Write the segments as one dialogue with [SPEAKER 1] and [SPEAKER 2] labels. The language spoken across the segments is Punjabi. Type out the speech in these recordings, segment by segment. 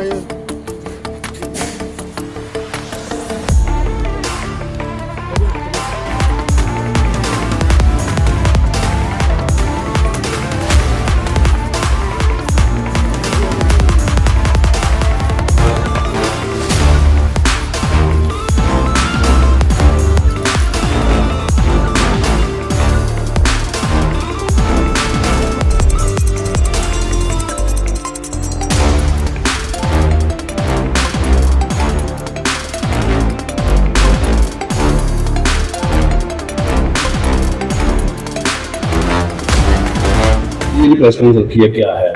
[SPEAKER 1] kayo.
[SPEAKER 2] ਇਹ ਪ੍ਰਸ਼ਨ ਰੱਖੀ ਹੈ ਕਿਆ ਹੈ?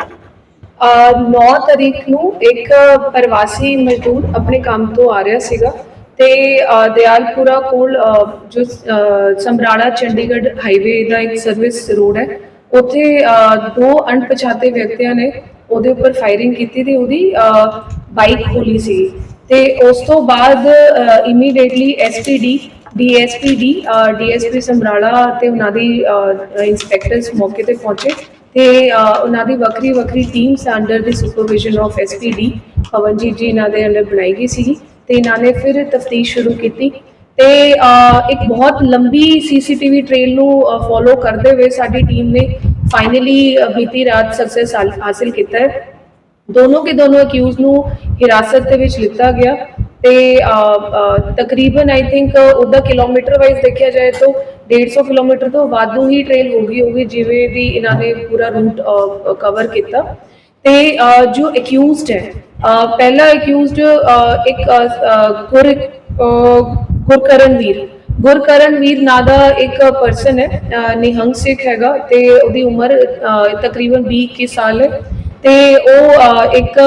[SPEAKER 3] 9 ਤਾਰੀਖ ਨੂੰ ਇੱਕ ਪ੍ਰਵਾਸੀ ਮਜ਼ਦੂਰ ਆਪਣੇ ਕੰਮ ਤੋਂ ਆ ਰਿਹਾ ਸੀਗਾ ਤੇ ਅਹ ਦਿਆਲਪੁਰਾ ਕੋਲ ਅਹ ਜੋ ਅਹ ਸਮਰਾਲਾ ਚੰਡੀਗੜ੍ਹ ਹਾਈਵੇ ਦਾ ਇੱਕ ਸਰਵਿਸ ਰੋਡ ਹੈ, ਉੱਥੇ ਅਹ ਦੋ ਅਣਪਛਾਤੇ ਵਿਅਕਤੀਆਂ ਨੇ ਉਹਦੇ ਉੱਪਰ ਫਾਇਰਿੰਗ ਕੀਤੀ ਤੇ ਉਹਦੀ ਬਾਈਕ ਖੋਲੀ ਸੀ। ਤੇ ਉਸ ਤੋਂ ਬਾਅਦ immediately SPD DSPD DSP Samrala ਤੇ ਉਹਨਾਂ ਦੀ ਇਨਸਪੈਕਟਰਸ ਮੌਕੇ ਤੇ ਪਹੁੰਚੇ। ਤੇ ਉਹਨਾਂ ਦੀ ਵੱਖਰੀ ਵੱਖਰੀ teams under the supervision of SPD Pawanjit ji ਇਹਨਾਂ ਦੇ ਅੰਡਰ ਬਣਾਈ ਗਈ ਸੀ ਤੇ ਇਹਨਾਂ ਨੇ ਫਿਰ ਤਫਤੀਸ਼ ਸ਼ੁਰੂ ਕੀਤੀ ਤੇ ਇੱਕ ਬਹੁਤ ਲੰਬੀ ਸੀਸੀਟੀਵੀ ਟ੍ਰੇਲ ਨੂੰ ਫੋਲੋ ਕਰਦੇ ਹੋਏ ਸਾਡੀ ਟੀਮ ਨੇ ਫਾਈਨਲੀ ਬੀਤੀ ਰਾਤ ਸਕਸੈਸ ਹਾਸਿਲ ਕੀਤਾ ਹੈ। ਦੋਨੋਂ ਕੇ ਦੋਨੋਂ ਅਕਿਊਜ਼ ਨੂੰ ਹਿਰਾਸਤ ਦੇ ਵਿੱਚ ਲਿੱਤਾ ਗਿਆ ਤੇ ਤਕਰੀਬਨ ਆਈ ਥਿੰਕ ਉਹਦਾ ਕਿਲੋਮੀਟਰ ਵਾਈਜ਼ ਦੇਖਿਆ ਜਾਏ ਤਾਂ 150 ਕਿਲੋਮੀਟਰ ਤੋਂ ਵਾਧੂ ਹੀ ਟ੍ਰੇਲ ਹੋ ਗਈ ਹੋਗੀ ਜਿਵੇਂ ਵੀ ਇਹਨਾਂ ਨੇ ਪੂਰਾ ਰੂਟ ਕਵਰ ਕੀਤਾ। ਤੇ ਜੋ ਅਕਿਊਜ਼ਡ ਹੈ ਪਹਿਲਾ ਅਕਿਊਜ਼ਡ ਇੱਕ ਗੁਰ ਗੁਰਕਰਨਵੀਰ ਗੁਰਕਰਨਵੀਰ ਨਾਂ ਦਾ ਇੱਕ ਪਰਸਨ ਹੈ ਨਿਹੰਗ ਸਿੱਖ ਹੈਗਾ ਤੇ ਉਹਦੀ ਉਮਰ ਤਕਰੀਬਨ 20 ਕੀ ਸਾਲ ਹੈ। ਤੇ ਉਹ ਇੱਕ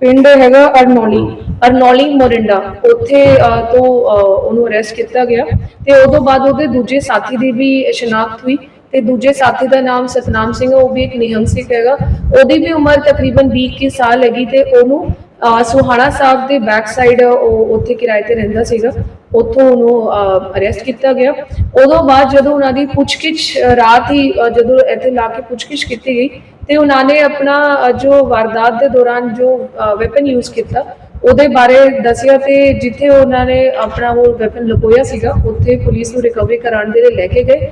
[SPEAKER 3] ਪਿੰਡ ਹੈਗਾ ਅਰਨੌਲੀ ਅਰਨੌਲੀ ਮੋਰਿੰਡਾ। ਉੱਥੇ ਤੋਂ ਉਹਨੂੰ ਅਰੈਸਟ ਕੀਤਾ ਗਿਆ ਤੇ ਉਦੋਂ ਬਾਅਦ ਉਹਦੇ ਦੂਜੇ ਸਾਥੀ ਦੀ ਵੀ ਸ਼ਨਾਖਤ ਹੋਈ ਤੇ ਦੂਜੇ ਸਾਥੀ ਦਾ ਨਾਮ ਸਤਨਾਮ ਸਿੰਘ ਉਹ ਵੀ ਇੱਕ ਨਿਹੰਗ ਸਿੱਖ ਹੈਗਾ। ਉਹਦੀ ਵੀ ਉਮਰ ਤਕਰੀਬਨ 20 ਕੀ ਸਾਲ ਹੈਗੀ ਤੇ ਉਹਨੂੰ ਸੁਹਾਣਾ ਸਾਹਿਬ ਦੇ ਬੈਕ ਸਾਈਡ ਉਹ ਉੱਥੇ ਕਿਰਾਏ ਤੇ ਰਹਿੰਦਾ ਸੀਗਾ। ਉੱਥੋਂ ਉਹਨੂੰ ਅਰੈਸਟ ਕੀਤਾ ਗਿਆ। ਉਦੋਂ ਬਾਅਦ ਜਦੋਂ ਉਹਨਾਂ ਦੀ ਪੁੱਛਗਿੱਛ ਅ, ਰਾਤ ਹੀ ਜਦੋਂ ਇੱਥੇ ਲਾ ਕੇ ਪੁੱਛਗਿੱਛ ਕੀਤੀ ਗਈ ਤੇ ਉਹਨਾਂ ਨੇ ਆਪਣਾ ਜੋ ਵਾਰਦਾਤ ਦੇ ਦੌਰਾਨ ਜੋ ਵੈਪਨ ਯੂਜ਼ ਕੀਤਾ ਉਹਦੇ ਬਾਰੇ ਦੱਸਿਆ ਤੇ ਜਿੱਥੇ ਉਹਨਾਂ ਨੇ ਆਪਣਾ ਉਹ ਵੈਪਨ ਲੁਕੋਇਆ ਸੀਗਾ ਉੱਥੇ ਪੁਲਿਸ ਨੂੰ ਰਿਕਵਰੀ ਕਰਾਉਣ ਦੇ ਲਈ ਲੈ ਕੇ ਗਏ।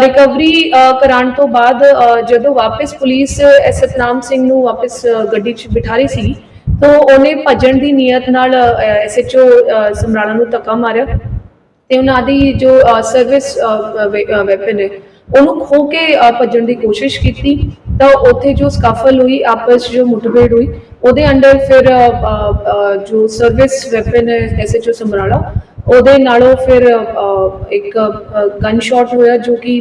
[SPEAKER 3] ਰਿਕਵਰੀ ਕਰਾਉਣ ਤੋਂ ਬਾਅਦ ਜਦੋਂ ਵਾਪਸ ਪੁਲਿਸ ਅ, ਸਤਨਾਮ ਸਿੰਘ ਨੂੰ ਵਾਪਸ ਗੱਡੀ 'ਚ ਬਿਠਾ ਰਹੀ ਸੀ ਤਾਂ ਉਹਨੇ ਭੱਜਣ ਦੀ ਨੀਅਤ ਨਾਲ ਐਸਐਚਓ ਸਮਰਾਲਾ ਨੂੰ ਧੱਕਾ ਮਾਰਿਆ ਤੇ ਉਹਨਾਂ ਦੀ ਜੋ ਸਰਵਿਸ ਵੈਪਨ ਹੈ ਉਹਨੂੰ ਖੋ ਕੇ ਭੱਜਣ ਦੀ ਕੋਸ਼ਿਸ਼ ਕੀਤੀ। ਤਾਂ ਉੱਥੇ ਜੋ ਸਕਫਲ ਹੋਈ, ਆਪਸ ਜੋ ਮੁੱਠਭੇੜ ਹੋਈ, ਉਹਦੇ ਅੰਡਰ ਫਿਰ ਜੋ ਸਰਵਿਸ ਵੈਪਨ ਹੈ ਐਸਐਚਓ ਸਮਰਾਲਾ, ਉਹਦੇ ਨਾਲੋਂ ਫਿਰ ਇੱਕ ਗਨ ਸ਼ਾਟ ਹੋਇਆ ਜੋ ਕਿ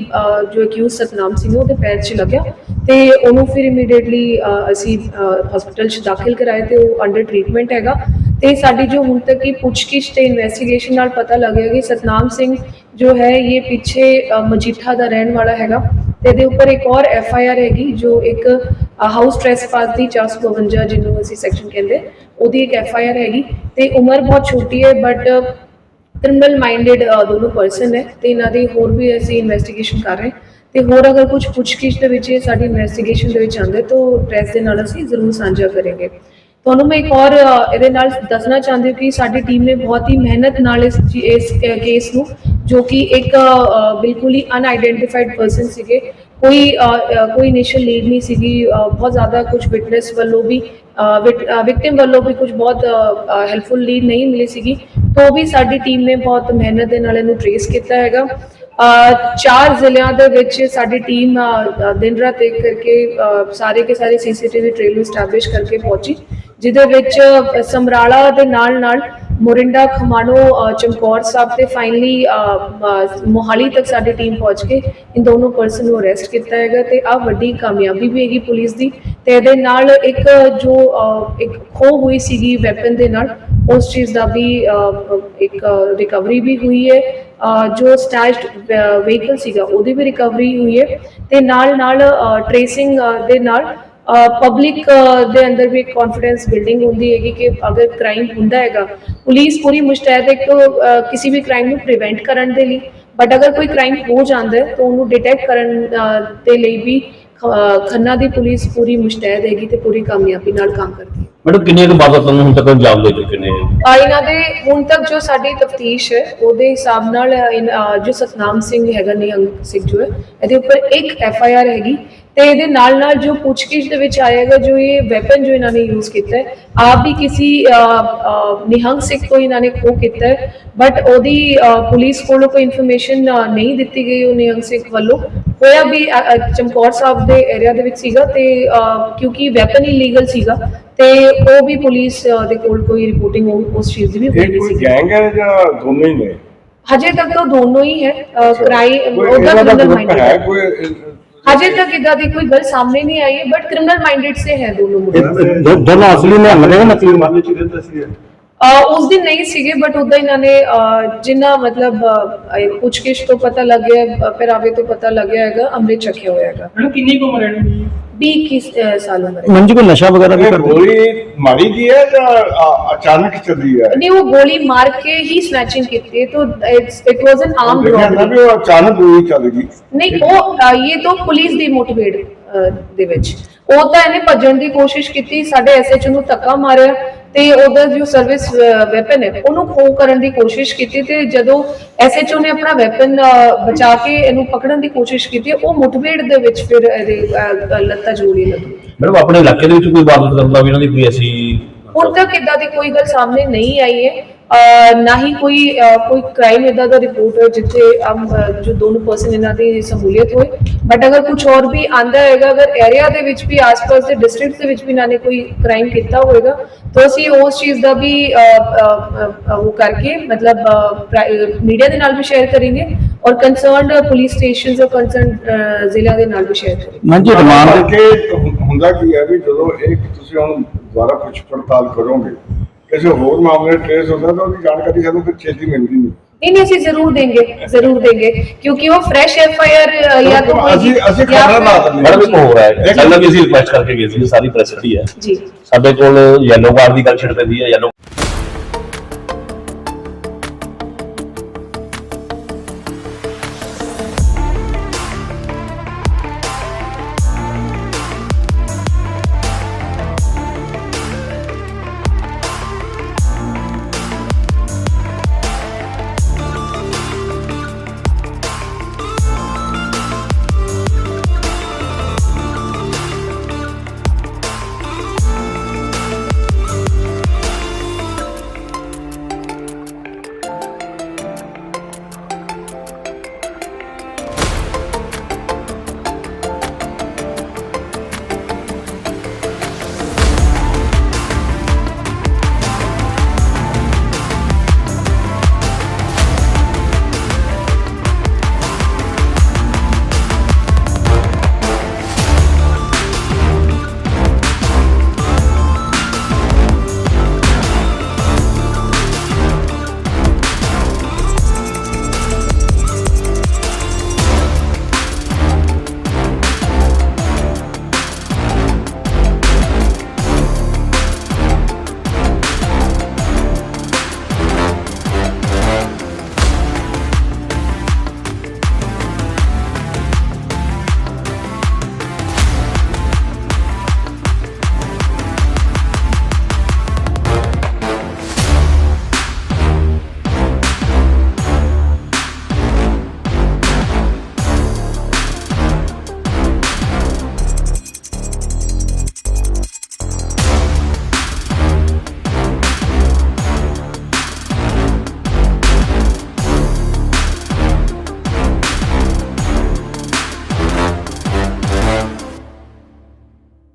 [SPEAKER 3] ਜੋ ਅਕਿਊਜ਼ ਸਤਨਾਮ ਸਿੰਘ ਉਹਦੇ ਪੈਰ 'ਚ ਲੱਗਿਆ ਤੇ ਉਹਨੂੰ ਫਿਰ ਇਮੀਡੀਏਟਲੀ ਅਸੀਂ ਹਸਪੀਟਲ 'ਚ ਦਾਖਲ ਕਰਾਇਆ ਤੇ ਉਹ ਅੰਡਰ ਟ੍ਰੀਟਮੈਂਟ ਹੈਗਾ ਤੇ ਸਾਡੀ ਜੋ ਹੁਣ ਤੱਕ ਦੀ ਪੁੱਛਗਿੱਛ ਤੇ ਇਨਵੈਸਟੀਗੇਸ਼ਨ ਨਾਲ ਪਤਾ ਲੱਗਿਆ ਕਿ ਸਤਨਾਮ ਸਿੰਘ ਜੋ ਹੈ, ਇਹ ਪਿੱਛੇ ਮਜੀਠਾ ਦਾ ਰਹਿਣ ਵਾਲਾ ਹੈਗਾ। ਤੇ ਇਹਦੇ ਉੱਪਰ ਇੱਕ ਹੋਰ ਐਫ ਆਈ ਆਰ ਹੈਗੀ, ਜੋ ਇੱਕ ਹਾਊਸ ਟ੍ਰੈਸਪਾਸ ਦੀ 452 ਜਿਹਨੂੰ ਅਸੀਂ ਸੈਕਸ਼ਨ ਕਹਿੰਦੇ, ਉਹਦੀ ਇੱਕ ਐਫ ਆਈ ਆਰ ਹੈਗੀ। ਤੇ ਉਮਰ ਬਹੁਤ ਛੋਟੀ ਹੈ ਬਟ ਕ੍ਰਿਮੀਨਲ ਮਾਈਂਡਡ ਦੋਨੋਂ ਪਰਸਨ ਹੈ ਤੇ ਇਹਨਾਂ ਦੀ ਹੋਰ ਵੀ ਅਸੀਂ ਇਨਵੈਸਟੀਗੇਸ਼ਨ ਕਰ ਰਹੇ ਹਾਂ। ਤੇ ਹੋਰ ਅਗਰ ਕੁਝ ਪੁੱਛਗਿੱਛ ਦੇ ਵਿੱਚ ਸਾਡੀ ਇਨਵੈਸਟੀਗੇਸ਼ਨ ਦੇ ਵਿੱਚ ਆਉਂਦੇ ਤਾਂ ਪ੍ਰੈਸ ਦੇ ਨਾਲ ਅਸੀਂ ਜ਼ਰੂਰ ਸਾਂਝਾ ਕਰਾਂਗੇ। ਤੁਹਾਨੂੰ ਮੈਂ ਇੱਕ ਹੋਰ ਇਹਦੇ ਨਾਲ ਦੱਸਣਾ ਚਾਹੁੰਦੀ ਹਾਂ ਕਿ ਸਾਡੀ ਟੀਮ ਨੇ ਬਹੁਤ ਹੀ ਮਿਹਨਤ ਨਾਲ ਇਸ ਇਸ ਕੇਸ ਨੂੰ, ਜੋ ਕਿ ਇੱਕ ਬਿਲਕੁਲ ਹੀ ਅਨਆਈਡੈਂਟੀਫਾਈਡ ਪਰਸਨ ਸੀਗੇ। ਕੋਈ ਕੋਈ ਇਨੀਸ਼ੀਅਲ ਲੀਡ ਨਹੀਂ ਸੀਗੀ ਬਹੁਤ ਜ਼ਿਆਦਾ ਕੁਝ ਵਿਟਨੈਸ ਵੱਲੋਂ ਵੀ ਵਿਕਟਿਮ ਵੱਲੋਂ ਵੀ ਕੁਝ ਬਹੁਤ ਹੈਲਪਫੁਲ ਲੀਡ ਨਹੀਂ ਮਿਲੀ ਸੀਗੀ। ਤੋਂ ਵੀ ਸਾਡੀ ਟੀਮ ਨੇ ਬਹੁਤ ਮਿਹਨਤ ਦੇ ਨਾਲ ਇਹਨੂੰ ਟ੍ਰੇਸ ਕੀਤਾ ਹੈਗਾ। ਚਾਰ ਜ਼ਿਲ੍ਹਿਆਂ ਦੇ ਵਿੱਚ ਸਾਡੀ ਟੀਮ ਦਿਨ ਰਾਤ ਇੱਕ ਕਰਕੇ ਸਾਰੇ ਕੇ ਸਾਰੇ ਸੀਸੀਟੀਵੀ ਟ੍ਰੇਲ ਨੂੰ ਸਟੈਬਲਿਸ਼ ਕਰਕੇ ਪਹੁੰਚੀ। ਜਿਹਦੇ ਵਿੱਚ ਸਮਰਾਲਾ ਦੇ ਨਾਲ ਨਾਲ ਮੋਰਿੰਡਾ, ਖਮਾਣੋ ਚਮਕੌਰ ਸਾਹਿਬ ਤੇ ਫਾਈਨਲੀ ਮੋਹਾਲੀ ਤੱਕ ਸਾਡੀ ਟੀਮ ਪਹੁੰਚ ਕੇ ਇਨ ਦੋਨੋਂ ਪਰਸਨ ਨੂੰ ਅਰੈਸਟ ਕੀਤਾ ਹੈਗਾ ਤੇ ਆ ਵੱਡੀ ਕਾਮਯਾਬੀ ਵੀ ਹੈਗੀ ਪੁਲਿਸ ਦੀ ਤੇ ਇਹਦੇ ਨਾਲ ਇੱਕ ਜੋ ਇੱਕ ਖੋ ਹੋਈ ਸੀਗੀ ਵੈਪਨ ਦੇ ਨਾਲ, ਉਸ ਚੀਜ਼ ਦਾ ਵੀ ਇੱਕ ਰਿਕਵਰੀ ਵੀ ਹੋਈ ਹੈ। ਜੋ ਸਟੈਸ਼ਡ ਵਹੀਕਲ ਸੀਗਾ ਉਹਦੀ ਵੀ ਰਿਕਵਰੀ ਹੋਈ ਹੈ ਤੇ ਨਾਲ ਨਾਲ ਟ੍ਰੇਸਿੰਗ ਦੇ ਨਾਲ ਪਬਲਿਕ ਦੇ ਅੰਦਰ ਵੀ ਇੱਕ ਕੌਨਫੀਡੈਂਸ ਬਿਲਡਿੰਗ ਹੁੰਦੀ ਹੈਗੀ ਕਿ ਅਗਰ ਕ੍ਰਾਈਮ ਹੁੰਦਾ ਹੈਗਾ ਪੁਲਿਸ ਪੂਰੀ ਮੁਸ਼ਤੈਦ ਹੈ ਕਿ ਕਿਸੇ ਵੀ ਕ੍ਰਾਈਮ ਨੂੰ ਪ੍ਰੀਵੈਂਟ ਕਰਨ ਦੇ ਲਈ ਬਟ ਅਗਰ ਕੋਈ ਕ੍ਰਾਈਮ ਹੋ ਜਾਂਦਾ ਹੈ, ਤਾਂ ਉਹਨੂੰ ਡਿਟੈਕਟ ਕਰਨ ਦੇ ਲਈ ਵੀ ਖੰਨਾ ਦੀ ਪੁਲਿਸ ਪੂਰੀ ਮੁਸ਼ਤੈਦ ਹੈਗੀ ਤੇ ਪੂਰੀ ਕਾਮਯਾਬੀ ਨਾਲ ਕੰਮ ਕਰਦੀ ਹੈ।
[SPEAKER 2] ਮੈਡਮ, ਕਿੰਨੀਆਂ ਕੁ ਵਾਰਦਾਤਾਂ ਨੂੰ ਹੁਣ ਤੱਕ ਅੰਜਾਮ ਦੇ ਚੁੱਕੇ ਨੇ?
[SPEAKER 3] ਆ ਇਹਨਾਂ ਦੇ ਹੁਣ ਤੱਕ ਜੋ ਸਾਡੀ ਤਫਤੀਸ਼ ਹੈ, ਉਹਦੇ ਹਿਸਾਬ ਨਾਲ ਜੋ ਸਤਨਾਮ ਸਿੰਘ ਹੈਗਾ, ਨਿਹੰਗ ਸਿੰਘ ਜੋ ਹੈ, ਇਹਦੇ ਉੱਪਰ ਇੱਕ ਐਫ ਆਈ ਆਰ ਹੈਗੀ। ਤੇ ਇਹਦੇ ਨਾਲ ਨਾਲ ਜੋ ਪੁੱਛਗਿੱਛ ਦੇ ਵਿੱਚ ਆਏਗਾ ਜੋ ਇਹ ਵੈਪਨ ਜੋ ਇਹਨਾਂ ਨੇ ਯੂਜ਼ ਕੀਤਾ ਹੈ, ਆਪ ਵੀ ਕਿਸੇ ਨਿਹੰਗ ਸਿੰਘ ਤੋਂ ਇਹਨਾਂ ਨੇ ਖੋ ਕੀਤਾ ਹੈ। ਬਟ ਉਹਦੀ ਪੁਲਿਸ ਕੋਲੋਂ ਕੋਈ ਇਨਫੋਰਮੇਸ਼ਨ ਨਹੀਂ ਦਿੱਤੀ ਗਈ ਉਹ ਨਿਹੰਗ ਸਿੰਘ ਵੱਲੋਂ। ਹੋਇਆ ਵੀ ਚਮਕੌਰ ਸਾਹਿਬ ਦੇ ਏਰੀਆ ਦੇ ਵਿੱਚ ਸੀਗਾ ਤੇ ਕਿਉਂਕਿ ਵੈਪਨ ਇਲੀਗਲ ਸੀਗਾ ਤੇ ਉਹ ਵੀ ਪੁਲਿਸ ਦੇ ਕੋਲ ਕੋਈ ਰਿਪੋਰਟਿੰਗ ਉਸ ਚੀਜ਼ ਦੀ ਵੀ ਹੋਈ
[SPEAKER 1] ਇਹ
[SPEAKER 3] ਨਹੀਂ
[SPEAKER 1] ਕੋਈ ਗੈਂਗ ਹੈ ਜਾਂ ਦੋਨੋਂ ਹੀ ਨੇ?
[SPEAKER 3] ਹਜੇ ਤੱਕ ਤਾਂ ਦੋਨੋਂ ਹੀ ਹੈ ਕ੍ਰਾਈਮ ਉਹਦਾ ਕ੍ਰਿਮੀਨਲ
[SPEAKER 1] group ਹੈ
[SPEAKER 3] ਮਾਈਂਡਡ
[SPEAKER 1] ਕੋਈ
[SPEAKER 3] ਹਜੇ ਤੱਕ ਇਦਾਂ ਦੀ ਕੋਈ ਗੱਲ ਸਾਹਮਣੇ ਨਹੀਂ ਆਈ ਹੈ ਬਟ ਕ੍ਰਿਮੀਨਲ ਮਾਈਂਡਡ ਸੇ ਹੈ ਦੋਨੋਂ ਮੁੰਡੇ।
[SPEAKER 4] ਦੋਨੋਂ ਅਸਲੀ ਨਿਹੰਗ ਨੇ ਨਕਲੀ
[SPEAKER 1] ਮਾਮਲੇ ਚ ਰਹਿੰਦਾ ਸੀ
[SPEAKER 3] ਉਸ ਦਿਨ ਨਹੀਂ ਸੀਗੇ ਬਟ ਉਦਾਂ ਇਹਨਾਂ ਨੇ ਜਿੰਨਾ ਮਤਲਬ ਪੁੱਛਗਿੱਛ ਤੋਂ ਪਤਾ ਲੱਗਿਆ ਫਿਰ ਆਵੇ ਤੋਂ ਪਤਾ ਲੱਗਿਆ ਹੈਗਾ ਅੰਮ੍ਰਿਤ ਛਕਿਆ ਹੋਇਆ ਹੈਗਾ।
[SPEAKER 5] ਮੈਡਮ ਕਿੰਨੀ ਕੁ ਉਮਰ ਹੈ ਇਹਨਾਂ ਦੀ?
[SPEAKER 3] 20 ਕਿਸ ਅਹ, ਸਾਲ ਉਮਰ ਹੈ।
[SPEAKER 4] ਮੰਜੀ ਕੋਈ ਨਸ਼ਾ ਵਗੈਰਾ ਵੀ
[SPEAKER 1] ਇਹ
[SPEAKER 4] ਕਰਦੇ?
[SPEAKER 1] ਗੋਲੀ ਮਾਰੀ ਗਈ ਹੈ ਜਾਂ ਅ- ਅਚਾਨਕ ਚੱਲੀ ਹੈ?
[SPEAKER 3] ਨਹੀਂ ਉਹ ਗੋਲੀ ਮਾਰ ਕੇ ਹੀ ਸਨੈਚਿੰਗ ਕੀਤੀ ਹੈ तो ਇਟ ਵਾਸ ਐਨ ਆਰਮ
[SPEAKER 1] ਦੇਖਿਆ ਨਾ
[SPEAKER 3] ਰੋਬਰੀ
[SPEAKER 1] ਵੀ ਉਹ ਅਚਾਨਕ ਗੋਲੀ ਚੱਲ ਗਈ।
[SPEAKER 3] ਨਹੀਂ ਉਹ ਅ, ਇਹ ਤਾਂ ਪੁਲਿਸ ਦੀ ਮੋਟੀਵੇਟ ਦੇ ਵਿੱਚ। ਉਹ ਤਾਂ ਇਹਨੇ ਭੱਜਣ ਦੀ ਕੋਸ਼ਿਸ਼ ਕੀਤੀ ਸਾਡੇ ਐਸਐਚ ਨੂੰ ਧੱਕਾ ਮਾਰਿਆ। ਤੇ ਉਹਦਾ ਜੋ ਸਰਵਿਸ ਵੈਪਨ ਹੈ ਉਹਨੂੰ ਖੋ ਕਰਨ ਦੀ ਕੋਸ਼ਿਸ਼ ਕੀਤੀ ਤੇ ਜਦੋਂ ਐਸਐਚਓ ਨੇ ਆਪਣਾ ਵੈਪਨ ਬਚਾ ਕੇ ਇਹਨੂੰ ਪਕੜਨ ਦੀ ਕੋਸ਼ਿਸ਼ ਕੀਤੀ ਉਹ ਮੁਠਭੇੜ ਦੇ ਵਿੱਚ ਫਿਰ ਇਹਦੇ ਲੱਤਾਂ ਜੋੜੀ ਲੱਗੀ।
[SPEAKER 2] ਮੈਡਮ ਆਪਣੇ ਇਲਾਕੇ ਦੇ ਵਿੱਚ ਕੋਈ ਵਾਰਦਾਤ ਕਰਨ ਦਾ ਵੀ ਇਹਨਾਂ ਦੀ ਕੋਈ ਐਸੀ
[SPEAKER 3] ਹੁਣ ਤੱਕ ਇਦਾਂ ਦੀ ਕੋਈ ਗੱਲ ਸਾਹਮਣੇ ਨਹੀਂ ਆਈ ਹੈ। ਨਾ ਹੀ ਕੋਈ ਕੋਈ ਕ੍ਰਾਈਮ ਇਦਾਂ ਦਾ ਰਿਪੋਰਟ ਹੈ ਜਿੱਥੇ ਅਮ, ਅਹ, ਜੋ ਦੋਨੋਂ ਪਰਸਨ ਇਹਨਾਂ ਦੀ ਸਮੂਲੀਅਤ ਹੋਏ ਬਟ ਅਗਰ ਕੁਝ ਹੋਰ ਵੀ ਆਂਦਾ ਹੈਗਾ ਅਗਰ ਏਰੀਆ ਦੇ ਵਿੱਚ ਵੀ ਆਸ-ਪਾਸ ਦੇ ਡਿਸਟ੍ਰਿਕਟ ਦੇ ਵਿੱਚ ਵੀ ਇਹਨਾਂ ਨੇ ਕੋਈ ਕ੍ਰਾਈਮ ਕੀਤਾ ਹੋਵੇਗਾ ਤਾਂ ਅਸੀਂ ਉਸ ਚੀਜ਼ ਦਾ ਵੀ ਉਹ ਕਰਕੇ ਮਤਲਬ ਮੀਡੀਆ ਦੇ ਨਾਲ ਵੀ ਸ਼ੇਅਰ ਕਰਾਂਗੇ ਔਰ ਕੰਸਰਨਡ ਪੁਲਿਸ ਸਟੇਸ਼ਨਸ ਔਰ ਕੰਸਰਨਡ ਜ਼ਿਲ੍ਹਿਆਂ ਦੇ ਨਾਲ ਵੀ ਸ਼ੇਅਰ ਕਰਾਂਗੇ
[SPEAKER 4] ਮੰਜੀ ਰਿਮਾਂਡ
[SPEAKER 1] ਹੁੰ- ਹੁੰਦਾ ਕੀ ਹੈ ਵੀ ਜਦੋਂ ਇਹ ਤੁਸੀਂ ਹੁਣ ਦੁਬਾਰਾ ਪੁੱਛ ਪੜਤਾਲ ਕਰੋਗੇ ਕਿਸੇ ਹੋਰ ਮਾਮਲੇ ਟ੍ਰੇਸ ਹੁੰਦਾ ਤਾਂ ਉਹਦੀ ਜਾਣਕਾਰੀ ਸਾਨੂੰ ਫਿਰ ਛੇਤੀ ਮਿਲਦੀ ਨਹੀਂ।
[SPEAKER 3] ਨਹੀਂ ਨਹੀਂ ਅਸੀਂ ਜ਼ਰੂਰ ਦੇਂਗੇ ਜ਼ਰੂਰ ਦੇਂਗੇ ਕਿਉਂਕਿ ਉਹ ਫਰੈਸ਼ ਐਫ ਆਈ ਆਰ ਜਾਂ
[SPEAKER 1] ਤਾਂ ਅਸੀਂ
[SPEAKER 3] ਹੋਏਗੀ।
[SPEAKER 1] ਨਾ ਦਿੰਦੇ
[SPEAKER 2] ਮੈਡਮ ਇੱਕ ਹੋਰ ਹੈ। ਪਹਿਲਾਂ ਵੀ ਅਸੀਂ ਰਿਕੁਐਸਟ ਕਰਕੇ ਗਏ ਸੀ ਸਾਰੀ ਪ੍ਰੈਸ ਹੈ।
[SPEAKER 3] ਜੀ।
[SPEAKER 2] ਸਾਡੇ ਕੋਲ ਯੈਲੋ ਕਾਰਡ ਦੀ ਗੱਲ ਛਿੜ ਪੈਂਦੀ ਹੈ ਯੈਲੋ